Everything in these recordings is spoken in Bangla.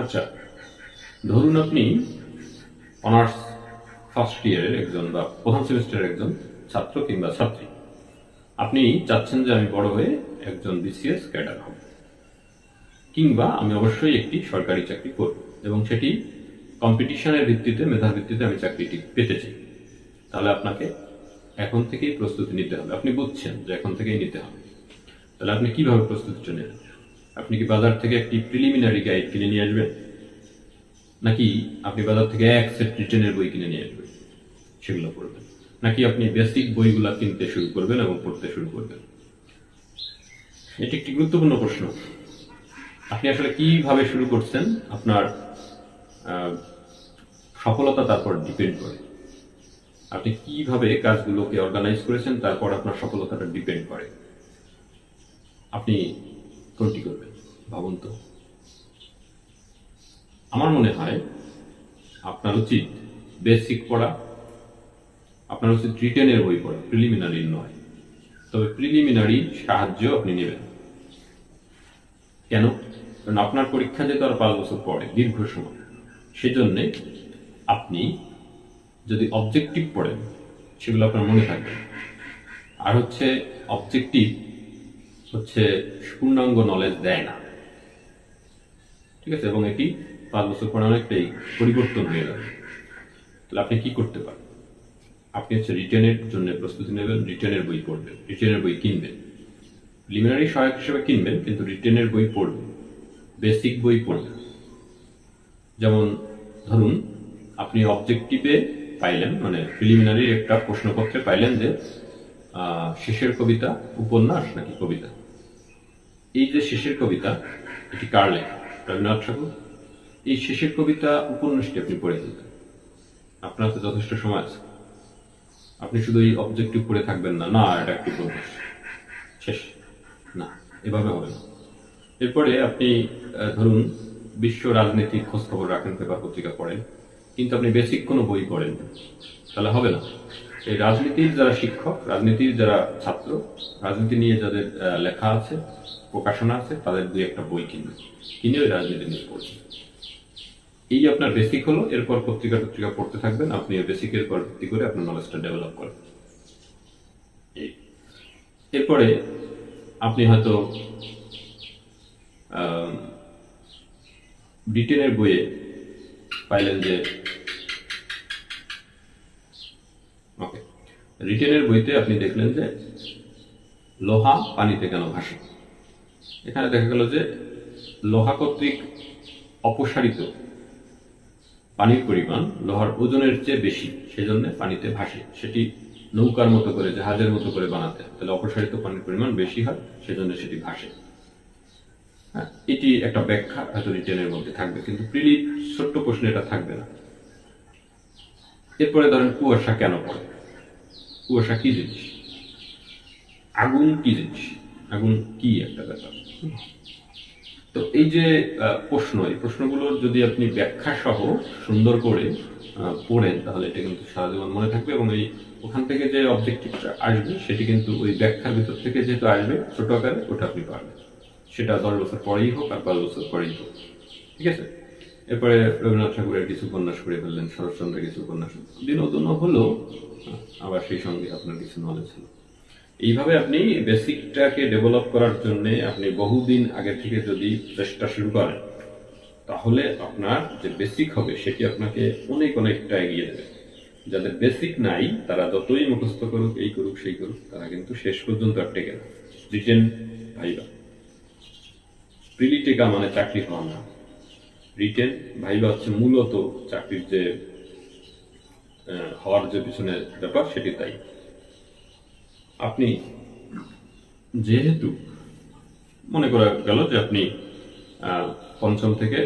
আচ্ছা ধরুন আপনি অনার্স ফার্স্ট ইয়ারের একজন বা প্রথম সেমিস্টারের একজন ছাত্র কিংবা ছাত্রী। আপনি চাচ্ছেন যে আমি বড় হয়ে একজন বিসিএস ক্যাডার হব কিংবা আমি অবশ্যই একটি সরকারি চাকরি করব এবং সেটি কম্পিটিশনের ভিত্তিতে, মেধার ভিত্তিতে আমি চাকরিটি পেতে চাই। তাহলে আপনাকে এখন থেকেই প্রস্তুতি নিতে হবে। আপনি বুঝছেন যে এখন থেকেই নিতে হবে। তাহলে আপনি কীভাবে প্রস্তুতিটা নেবেন? আপনি কি বাজার থেকে একটি প্রিলিমিনারি গাইড কিনে নিয়ে আসবেন? নাকি আপনি বাজার থেকে এক সেট রিটেনের বই কিনে নিয়ে আসবেন? সেগুলো পড়বেন। নাকি আপনি বেসিক বইগুলো কিনতে শুরু করবেন এবং পড়তে শুরু করবেন? এটি একটি গুরুত্বপূর্ণ প্রশ্ন। আপনি আসলে কীভাবে শুরু করছেন? আপনার সফলতা তারপর ডিপেন্ড করে। আপনি কীভাবে কাজগুলোকে অর্গানাইজ করেছেন? তারপর আপনার সফলতাটা ডিপেন্ড করে। আপনি কোনটি করবেন? ভাবুন তো। আমার মনে হয় আপনার উচিত বেসিক পড়া, আপনার উচিত রিটেনের বই পড়া প্রিলিমিনারি নয়। তবে প্রিলিমিনারি সাহায্য আপনি নেবেন। কেন? কারণ আপনার পরীক্ষা যেহেতু আর পাঁচ বছর পরে, দীর্ঘ সময়। সেজন্যে আপনি যদি অবজেক্টিভ পড়েন, সেগুলো আপনার মনে থাকবে। আর হচ্ছে অবজেক্টিভ হচ্ছে পূর্ণাঙ্গ নলেজ দেয় না। ঠিক আছে? এবং এটি পাঁচ বছর পরে অনেকটাই পরিবর্তন হয়ে যাবে তাহলে আপনি কি করতে পারেন? আপনি হচ্ছে রিটেনের জন্য প্রস্তুতি নেবেন, রিটেনের বই পড়বেন, রিটেনের বই কিনবেন। প্রিলিমিনারি সহায়ক হিসেবে কিনবেন, কিন্তু রিটেনের বই পড়বেন বেসিক বই পড়বেন যেমন ধরুন, আপনি অবজেক্টিভে পাইলেন মানে প্রিলিমিনারির একটা প্রশ্নপত্রে পাইলেন যে শেষের কবিতা, উপন্যাস নাকি কবিতা? এই যে শেষের কবিতা, এটি কার লেখা? রবীন্দ্রনাথ ঠাকুর? এই শেষের কবিতা, উপন্যাসটি আপনি পড়ে ফেলবেন আপনার তো যথেষ্ট সময় আছে। আপনি শুধু এই অবজেক্টিভ পড়ে থাকবেন না। না এটা একটি উপন্যাস। শেষ। না, এভাবে হবে না। এরপরে আপনি ধরুন, বিশ্ব রাজনীতির খোঁজ খবর রাখেন পেপার পত্রিকা পড়েন, কিন্তু আপনি বেসিক কোনো বই পড়েন তাহলে হবে না। এই রাজনীতির যারা শিক্ষক, রাজনীতির যারা ছাত্র, রাজনীতি নিয়ে যাদের লেখা আছে, প্রকাশনা আছে, তাদের দুই একটা বই কিনবে। কিনে ওই রাজনীতি নিয়ে পড়ছেন এই আপনার বেসিক হলো, এরপর পত্রিকা পত্রিকা পড়তে থাকবেন, আপনি ওই বেসিকের পর ভিত্তি করে আপনার নলেজটা ডেভেলপ করেন এরপরে আপনি হয়তো ব্রিটেনের বইয়ে পাইলেন যে রিটেনের বইতে আপনি দেখলেন যে লোহা পানিতে কেন ভাসে। এখানে দেখা গেল যে লোহা কর্তৃক অপসারিত পানির পরিমাণ লোহার ওজনের চেয়ে বেশি, সেজন্য পানিতে ভাসে। সেটি নৌকার মতো করে, জাহাজের মতো করে বানাতে তাহলে অপসারিত পানির পরিমাণ বেশি হয়, সেজন্য সেটি ভাসে। হ্যাঁ এটি একটা ব্যাখ্যা, হয়তো রিটেনের মধ্যে থাকবে, কিন্তু প্রিলি ছোট্ট প্রশ্নে এটা থাকবে না। এরপরে ধরেন কুয়াশা কেন পড়ে? কুয়াশা কি জিনিস আগুন কি জিনিস আগুন কি একটা ব্যাপার? তো এই যে প্রশ্ন, এই প্রশ্নগুলোর যদি আপনি ব্যাখ্যা সহ সুন্দর করে পড়েন, তাহলে এটা কিন্তু সারা জীবন মনে থাকবে এবং এই ওখান থেকে যে অবজেক্টিভটা আসবে, সেটি কিন্তু ওই ব্যাখ্যার ভিতর থেকে যেহেতু আসবে ছোট আকারে ওটা আপনি পারবেন। সেটা দশ বছর পরেই হোক আর পাঁচ বছর পরেই হোক। ঠিক আছে? এরপরে রবীন্দ্রনাথ ঠাকুরের কিছু উপন্যাস করে ফেললেন শরৎচন্দ্রের কিছু উপন্যাস বিনোদনও হলো আবার সেই সঙ্গে আপনার কিছু নলেজ হলো এইভাবে আপনি বেসিকটাকে ডেভেলপ করার জন্য আপনি বহুদিন আগে থেকে যদি চেষ্টা শুরু করেন তাহলে আপনার যে বেসিক হবে সেটি আপনাকে অনেক অনেকটা এগিয়ে দেবে। যাদের বেসিক নাই তারা যতই মুখস্থ করুক এই করুক সেই করুক তারা কিন্তু শেষ পর্যন্ত আর টেকে না। রিটেন ভাইবা প্রিলি টেকা মানে চাকরি হওয়া না। রিটেন ভাইবা হচ্ছে মূলত চাকরির যে হওয়ার যে পিছনে ব্যাপার সেটি তাই। আপনি যেহেতু মনে করা গেল যে আপনি পঞ্চম থেকে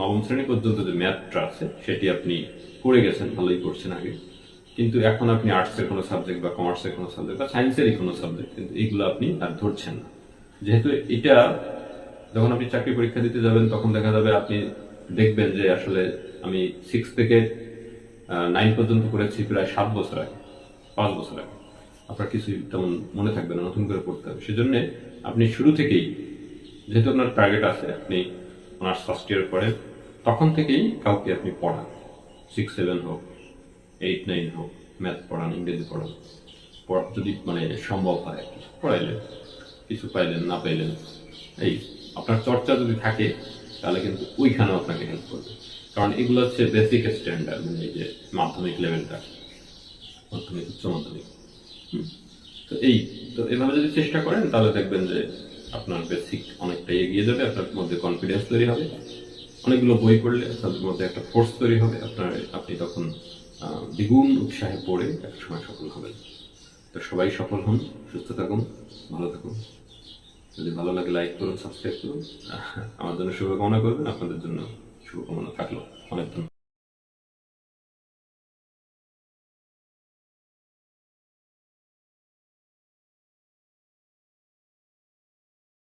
নবম শ্রেণি পর্যন্ত যে ম্যাথটা আছে সেটি আপনি করে গেছেন, ভালোই করছেন আগে। কিন্তু এখন আপনি আর্টসের কোনো সাবজেক্ট বা কমার্সের কোনো সাবজেক্ট বা সায়েন্সেরই কোনো সাবজেক্ট, কিন্তু এইগুলো আপনি আর ধরছেন না। যেহেতু এটা যখন আপনি চাকরি পরীক্ষা দিতে যাবেন, তখন দেখা যাবে আপনি দেখবেন যে আসলে আমি সিক্স থেকে নাইন পর্যন্ত করেছি প্রায় সাত বছর আগে, পাঁচ বছর আগে। আপনার কিছুই তেমন মনে থাকবে না, নতুন করে পড়তে হবে। সেজন্য আপনি শুরু থেকেই, যেহেতু আপনার টার্গেট আছে, আপনি অনার্স ফার্স্ট ইয়ার পড়েন, তখন থেকেই কাউকে আপনি পড়ান। সিক্স সেভেন হোক এইট নাইন হোক ম্যাথ পড়ান, ইংরেজি পড়ান যদি মানে সম্ভব হয় আর কি, পড়াইলেন, কিছু পাইলেন, না পাইলেন, এই আপনার চর্চা যদি থাকে, তাহলে কিন্তু ওইখানেও আপনাকে হেল্প করবে। কারণ এগুলো হচ্ছে বেসিক স্ট্যান্ডার্ড মানে এই যে মাধ্যমিক লেভেলটা মাধ্যমিক, উচ্চ মাধ্যমিক। তো এই, তো এভাবে যদি চেষ্টা করেন, তাহলে দেখবেন যে আপনার বেসিক অনেকটা এগিয়ে যাবে, আপনার মধ্যে কনফিডেন্স তৈরি হবে। অনেকগুলো বই পড়লে তাদের মধ্যে একটা ফোর্স তৈরি হবে, আপনার, আপনি তখন দ্বিগুণ উৎসাহে পড়ে একটা সময় সফল হবেন। তো সবাই সফল হন, সুস্থ থাকুন, ভালো থাকুন। যদি ভালো লাগে লাইক করুন সাবস্ক্রাইব করুন। আমার জন্য শুভকামনা করবেন। আপনাদের জন্য শুভকামনা থাকল। অনেক ধন্যবাদ।